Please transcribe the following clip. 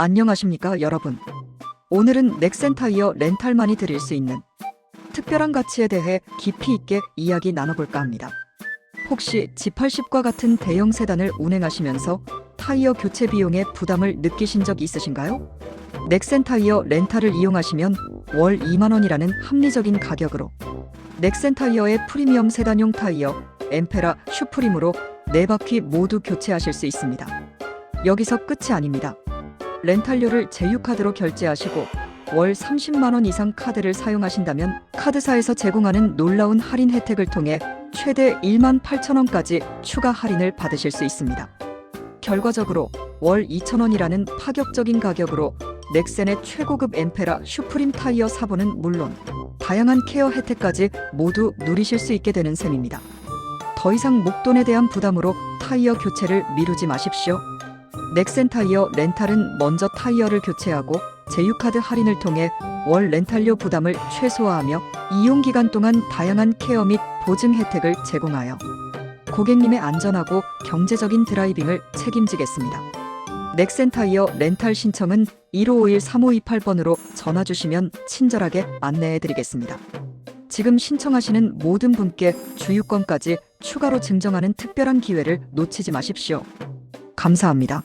안녕하십니까 여러분. 오늘은 넥센타이어 렌탈만이 드릴 수 있는 특별한 가치에 대해 깊이 있게 이야기 나눠볼까 합니다. 혹시 G80과 같은 대형 세단을 운행하시면서 타이어 교체 비용에 부담을 느끼신 적 있으신가요? 넥센 타이어 렌탈을 이용하시면 월 2만 원이라는 합리적인 가격으로 넥센 타이어의 프리미엄 세단용 타이어 엠페라 슈프림으로 네 바퀴 모두 교체하실 수 있습니다. 여기서 끝이 아닙니다. 렌탈료를 제휴카드로 결제하시고 월 30만 원 이상 카드를 사용하신다면 카드사에서 제공하는 놀라운 할인 혜택을 통해 최대 1만 8천 원까지 추가 할인을 받으실 수 있습니다. 결과적으로 월 2천 원이라는 파격적인 가격으로 넥센의 최고급 엠페라 슈프림 타이어 사보는 물론 다양한 케어 혜택까지 모두 누리실 수 있게 되는 셈입니다. 더 이상 목돈에 대한 부담으로 타이어 교체를 미루지 마십시오. 넥센 타이어 렌탈은 먼저 타이어를 교체하고 제휴카드 할인을 통해 월 렌탈료 부담을 최소화하며 이용 기간 동안 다양한 케어 및 보증 혜택을 제공하여 고객님의 안전하고 경제적인 드라이빙을 책임지겠습니다. 넥센 타이어 렌탈 신청은 1551-3528번으로 전화 주시면 친절하게 안내해 드리겠습니다. 지금 신청하시는 모든 분께 주유권까지 추가로 증정하는 특별한 기회를 놓치지 마십시오. 감사합니다.